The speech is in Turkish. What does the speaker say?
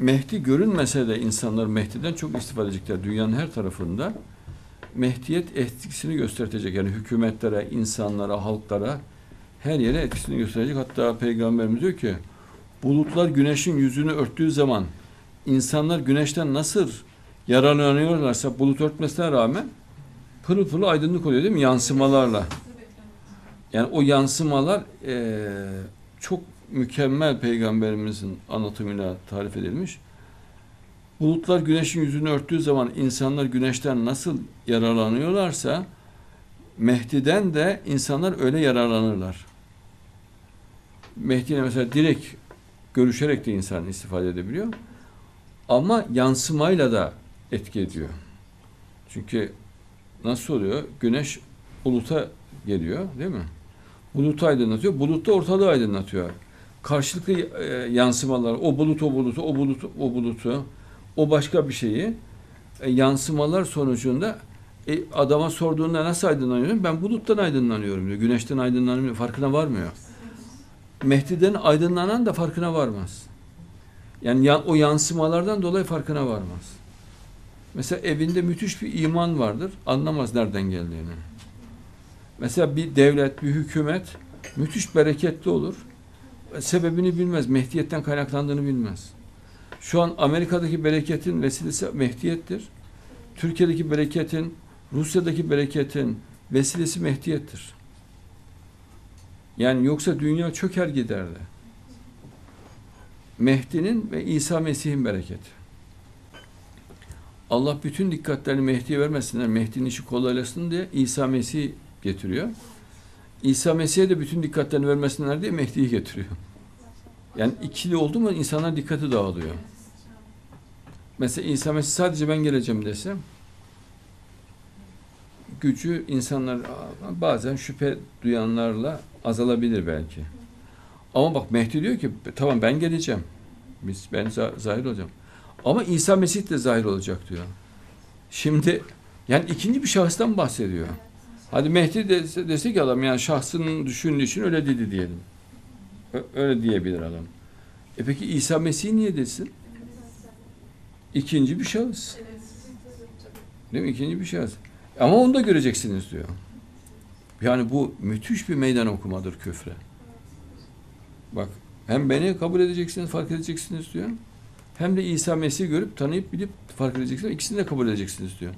Mehdi görünmese de insanlar Mehdi'den çok istifade edecekler. Dünyanın her tarafında Mehdiyet etkisini gösterecek. Yani hükümetlere, insanlara, halklara her yere etkisini gösterecek. Hatta Peygamberimiz diyor ki bulutlar güneşin yüzünü örttüğü zaman insanlar güneşten nasıl yararlanıyorlarsa bulut örtmesine rağmen pırıl pırıl aydınlık oluyor değil mi? Yansımalarla. Yani o yansımalar eee, çok mükemmel peygamberimizin anlatımıyla tarif edilmiş. Bulutlar güneşin yüzünü örttüğü zaman insanlar güneşten nasıl yararlanıyorlarsa Mehdi'den de insanlar öyle yararlanırlar. Mehdi'yle mesela direkt görüşerek de insan istifade edebiliyor. Ama yansımayla da etki ediyor. Çünkü nasıl oluyor? Güneş buluta geliyor değil mi? Bulutu aydınlatıyor. Bulut da ortalığı aydınlatıyor. Karşılıklı e, yansımalar, o bulut o bulutu, o bulutu o bulutu, o başka bir şeyi e, yansımalar sonucunda e, adama sorduğunda nasıl aydınlanıyorum? Ben buluttan aydınlanıyorum diyor. Güneşten aydınlanıyorum. Farkına varmıyor. Mehdi'den aydınlanan da farkına varmaz. Yani ya- o yansımalardan dolayı farkına varmaz. Mesela evinde müthiş bir iman vardır. Anlamaz nereden geldiğini. Mesela bir devlet, bir hükümet müthiş bereketli olur. Sebebini bilmez. Mehdiyetten kaynaklandığını bilmez. Şu an Amerika'daki bereketin vesilesi Mehdiyettir. Türkiye'deki bereketin, Rusya'daki bereketin vesilesi Mehdiyettir. Yani yoksa dünya çöker giderdi. Mehdi'nin ve İsa Mesih'in bereketi. Allah bütün dikkatlerini Mehdi'ye vermesinler, Mehdi'nin işi kolaylaşsın diye İsa Mesih getiriyor. İsa Mesih'e de bütün dikkatlerini vermesinler diye Mehdi'yi getiriyor. Yani ikili oldu mu insanlar dikkati dağılıyor. Mesela İsa Mesih sadece ben geleceğim desem gücü insanlar bazen şüphe duyanlarla azalabilir belki. Ama bak Mehdi diyor ki tamam ben geleceğim. Biz ben za- zahir olacağım. Ama İsa Mesih de zahir olacak diyor. Şimdi yani ikinci bir şahıstan bahsediyor. Hadi Mehdi dese, dese ki adam yani şahsının düşündüğü için öyle dedi diyelim. Öyle diyebilir adam. E peki İsa Mesih niye desin? İkinci bir şahıs. Değil mi? İkinci bir şahıs. Ama onu da göreceksiniz diyor. Yani bu müthiş bir meydan okumadır küfre. Bak hem beni kabul edeceksiniz, fark edeceksiniz diyor. Hem de İsa Mesih'i görüp tanıyıp bilip fark edeceksiniz. İkisini de kabul edeceksiniz diyor.